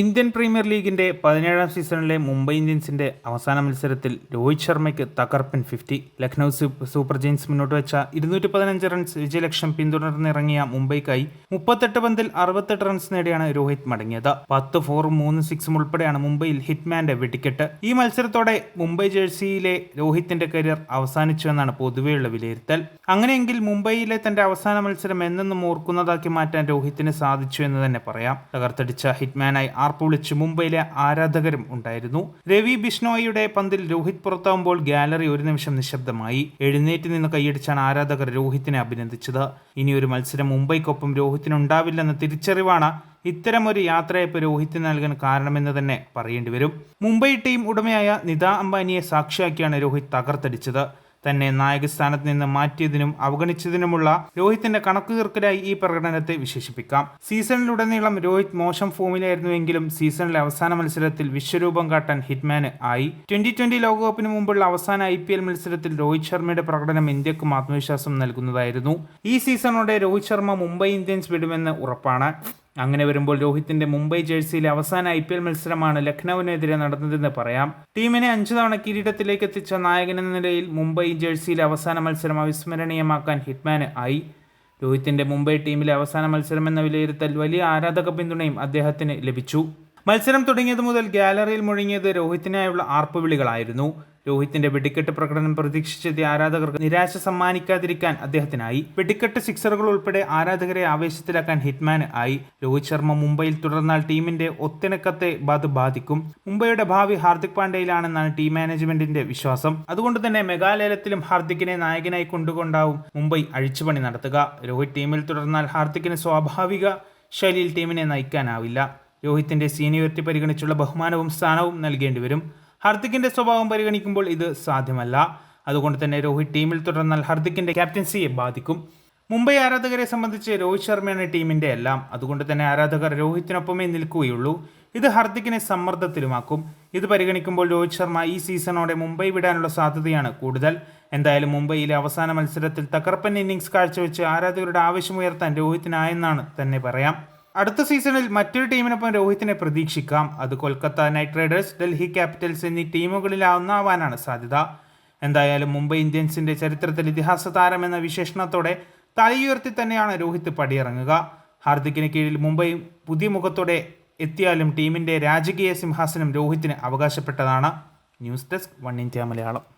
Indian premier ലീഗിന്റെ പതിനേഴാം സീസണിലെ മുംബൈ ഇന്ത്യൻസിന്റെ അവസാന മത്സരത്തിൽ രോഹിത് ശർമ്മയ്ക്ക് തകർപ്പൻ ഫിഫ്റ്റി ലക്നൗ സൂപ്പർ ജയിൻസ് മുന്നോട്ട് വെച്ച ഇരുന്നൂറ്റി പതിനഞ്ച് റൺസ് വിജയലക്ഷ്യം പിന്തുടർന്നിറങ്ങിയ മുംബൈക്കായി മുപ്പത്തെട്ട് പന്തിൽ അറുപത്തെട്ട് റൺസ് നേടിയാണ് രോഹിത് മടങ്ങിയത്. പത്ത് ഫോറും മൂന്ന് സിക്സും ഉൾപ്പെടെയാണ് മുംബൈയിൽ ഹിറ്റ്മാന്റെ വെടിക്കെട്ട്. ഈ മത്സരത്തോടെ മുംബൈ ജേഴ്സിയിലെ രോഹിത്തിന്റെ കരിയർ അവസാനിച്ചു എന്നാണ് പൊതുവെയുള്ള വിലയിരുത്തൽ. അങ്ങനെയെങ്കിൽ മുംബൈയിലെ തന്റെ അവസാന മത്സരം എന്നെന്നും ഓർക്കുന്നതാക്കി മാറ്റാൻ രോഹിത്തിന് സാധിച്ചു എന്ന് തന്നെ പറയാം. തകർത്തടിച്ച ഹിറ്റ്മാനായി ആർപ്പ് വിളിച്ച് മുംബൈയിലെ ആരാധകരും ഉണ്ടായിരുന്നു. രവി ബിഷ്ണോയിയുടെ പന്തിൽ രോഹിത് പുറത്താവുമ്പോൾ ഗാലറി ഒരു നിമിഷം നിശബ്ദമായി. എഴുന്നേറ്റ് നിന്ന് കൈയടിച്ചാണ് ആരാധകർ രോഹിത്തിനെ അഭിനന്ദിച്ചത്. ഇനി ഒരു മത്സരം മുംബൈക്കൊപ്പം രോഹിത്തിന് ഉണ്ടാവില്ലെന്ന തിരിച്ചറിവാണ് ഇത്തരം ഒരു യാത്രയപ്പ് രോഹിത്തിന് നൽകാൻ കാരണമെന്ന് തന്നെ പറയേണ്ടി വരും മുംബൈ ടീം ഉടമയായ നിത അംബാനിയെ സാക്ഷിയാക്കിയാണ് രോഹിത് തകർത്തടിച്ചത്. തന്നെ നായകസ്ഥാനത്ത് നിന്ന് മാറ്റിയതിനും അവഗണിച്ചതിനുമുള്ള രോഹിത്തിന്റെ കണക്കു തീർക്കലായി ഈ പ്രകടനത്തെ വിശേഷിപ്പിക്കാം. സീസണിലുടനീളം രോഹിത് മോശം ഫോമിലായിരുന്നുവെങ്കിലും സീസണിലെ അവസാന മത്സരത്തിൽ വിശ്വരൂപം കാട്ടാൻ ഹിറ്റ്മാന് ആയി. ട്വന്റി ട്വന്റി ലോകകപ്പിന് മുമ്പുള്ള അവസാന ഐ പി എൽ മത്സരത്തിൽ രോഹിത് ശർമ്മയുടെ പ്രകടനം ഇന്ത്യക്കും ആത്മവിശ്വാസം നൽകുന്നതായിരുന്നു. ഈ സീസണോടെ രോഹിത് ശർമ്മ മുംബൈ ഇന്ത്യൻസ് വിടുമെന്ന് ഉറപ്പാണ്. അങ്ങനെ വരുമ്പോൾ രോഹിത്തിന്റെ മുംബൈ ജേഴ്സിയിലെ അവസാന ഐ പി എൽ മത്സരമാണ് ലക്നൌവിനെതിരെ നടന്നതെന്ന് പറയാം. ടീമിനെ അഞ്ചു തവണ കിരീടത്തിലേക്ക് എത്തിച്ച നായകൻ എന്ന നിലയിൽ മുംബൈ ജേഴ്സിയിലെ അവസാന മത്സരം അവിസ്മരണീയമാക്കാൻ ഹിറ്റ്മാന് ആയി. രോഹിത്തിന്റെ മുംബൈ ടീമിലെ അവസാന മത്സരം എന്ന വിലയിരുത്തൽ വലിയ ആരാധക പിന്തുണയും അദ്ദേഹത്തിന് ലഭിച്ചു. മത്സരം തുടങ്ങിയത് മുതൽ ഗാലറിയിൽ മുഴങ്ങിയത് രോഹിത്തിനായുള്ള ആർപ്പുവിളികളായിരുന്നു. രോഹിത്തിന്റെ വെടിക്കെട്ട് പ്രകടനം പ്രതീക്ഷിച്ചെത്തിയ ആരാധകർക്ക് നിരാശ സമ്മാനിക്കാതിരിക്കാൻ അദ്ദേഹത്തിനായി വെടിക്കെട്ട് സിക്സറുകൾ ഉൾപ്പെടെ ആരാധകരെ ആവേശത്തിലാക്കാൻ ഹിറ്റ്മാൻ ആയി. രോഹിത് ശർമ്മ മുംബൈയിൽ തുടർന്നാൽ ടീമിന്റെ ഒത്തിണക്കത്തെ അത് ബാധിക്കും. മുംബൈയുടെ ഭാവി ഹാർദിക് പാണ്ഡ്യയിലാണെന്നാണ് ടീം മാനേജ്മെന്റിന്റെ വിശ്വാസം. അതുകൊണ്ട് തന്നെ മെഗാലയത്തിലും ഹാർദിക്കിനെ നായകനായി കൊണ്ടുകൊണ്ടാവും മുംബൈ അഴിച്ചുപണി നടത്തുക. രോഹിത് ടീമിൽ തുടർന്നാൽ ഹാർദിക്കിന് സ്വാഭാവിക ശൈലിയിൽ ടീമിനെ നയിക്കാനാവില്ല. രോഹിത്തിന്റെ സീനിയോറിറ്റി പരിഗണിച്ചുള്ള ബഹുമാനവും സ്ഥാനവും നൽകേണ്ടി വരും ഹർദിക്കിന്റെ സ്വഭാവം പരിഗണിക്കുമ്പോൾ ഇത് സാധ്യമല്ല. അതുകൊണ്ട് തന്നെ രോഹിത് ടീമിൽ തുടർന്നാൽ ഹർദിക്കിന്റെ ക്യാപ്റ്റൻസിയെ ബാധിക്കും. മുംബൈ ആരാധകരെ സംബന്ധിച്ച് രോഹിത് ശർമ്മയാണ് ടീമിന്റെ എല്ലാം. അതുകൊണ്ട് തന്നെ ആരാധകർ രോഹിത്തിനൊപ്പമേ നിൽക്കുകയുള്ളൂ. ഇത് ഹർദിക്കിനെ സമ്മർദ്ദത്തിലുമാക്കും. ഇത് പരിഗണിക്കുമ്പോൾ രോഹിത് ശർമ്മ ഈ സീസണോടെ മുംബൈ വിടാനുള്ള സാധ്യതയാണ് കൂടുതൽ. എന്തായാലും മുംബൈയിലെ അവസാന മത്സരത്തിൽ തകർപ്പൻ ഇന്നിങ്സ് കാഴ്ചവെച്ച് ആരാധകരുടെ ആവശ്യമുയർത്താൻ രോഹിത്തിനായെന്നാണ് തന്നെ പറയാം. അടുത്ത സീസണിൽ മറ്റൊരു ടീമിനൊപ്പം രോഹിത്തിനെ പ്രതീക്ഷിക്കാം. അത് Kolkata Knight Riders Delhi Capitals എന്നീ ടീമുകളിലാവുന്നാവാനാണ് സാധ്യത. എന്തായാലും മുംബൈ ഇന്ത്യൻസിന്റെ ചരിത്രത്തിൽ ഇതിഹാസ താരം എന്ന വിശേഷണത്തോടെ തലയുയർത്തി തന്നെയാണ് രോഹിത് പടിയിറങ്ങുക. ഹാർദിക്കിന് കീഴിൽ മുംബൈ പുതിയ മുഖത്തോടെ എത്തിയാലും ടീമിന്റെ രാജകീയ സിംഹാസനം രോഹിത്തിന് അവകാശപ്പെട്ടതാണ്. News desk one India Malayalam.